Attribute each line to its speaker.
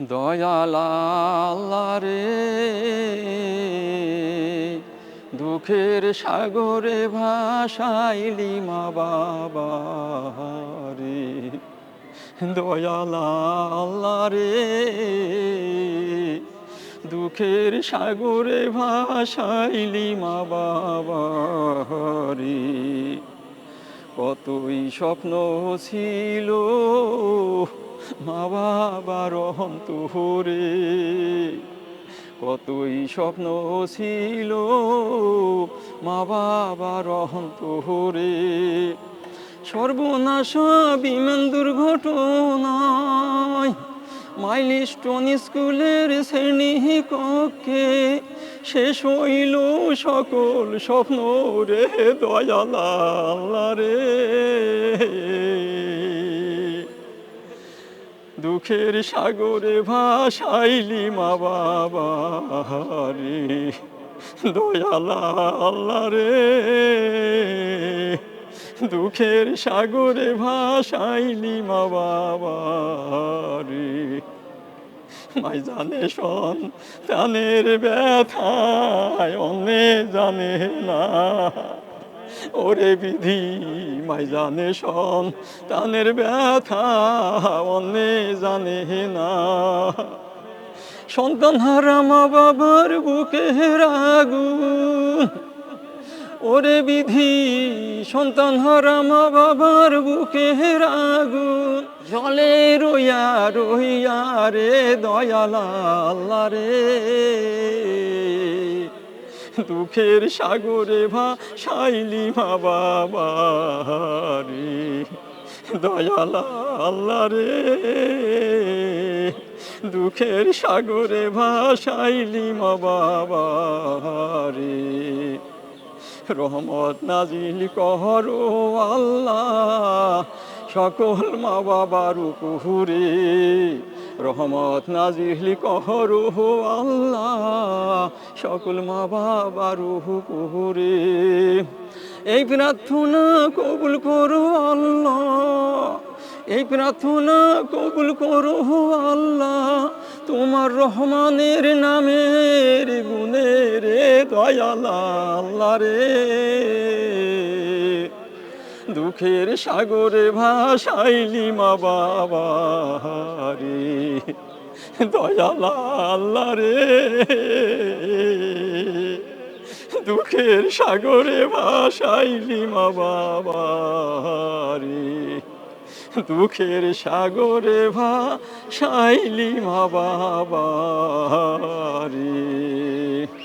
Speaker 1: দয়ালা রে দুঃখের সাগরে ভাসাইলি মা বাবা রে দয়ালা রে দুঃখের সাগরে ভাসাইলি মা বাবা রে কতই স্বপ্ন ছিল মা বাবা রহম অন্তরে কতই স্বপ্ন ছিল। মা বাবা রহম অন্তরে সর্বনাশ বিমান দুর্ঘটনায় মাইলস্টোন স্কুলের শ্রেণি কক্ষে শেষ হইল সকল স্বপ্ন রে দয়ালা রে। দুঃখের সাগরে ভাসাইলি মা বাবা রে দয়ালা আল্লাহ রে। দুঃখের সাগরে ভাসাইলি মা বাবা রে মাই জানে শোন তানের ব্যথায় অন্যে জানে না। ওরে বিধি মাই জানে শোন তানের ব্যথা অন্যে জানে না। সন্তান হারা মা বাবার বুকে রাগুন ওরে বিধি, সন্তান হারা মা বাবার বুকে রাগুন জলে রইয়া রইয়া রে দয়ালা আল্লাহ রে। দুঃখের সাগরে ভাসাইলি মা বাবা রে দয়ালা আল্লাহ রে। দুঃখের সাগরে ভাসাইলি মা বাবা রে রহমত নাজিল করো আল্লাহ। সকল মা বাবার উপহুরে রহমত নাজিল করো আল্লাহ। সকল মা বাবার উপহুরে এই প্রার্থনা কবুল করো আল্লাহ। এই প্রার্থনা কবুল করো আল্লাহ। তোমার রহমানের নামের গুণে রে দয়ালা রে। দুঃখের সাগরে ভাসাইলি মা বাবা রে দয়ালা রে। দুঃখের সাগরে ভাসাইলি মা বাবা রে দুঃখের সাগরে ভা শাইলি মা বাবা রে।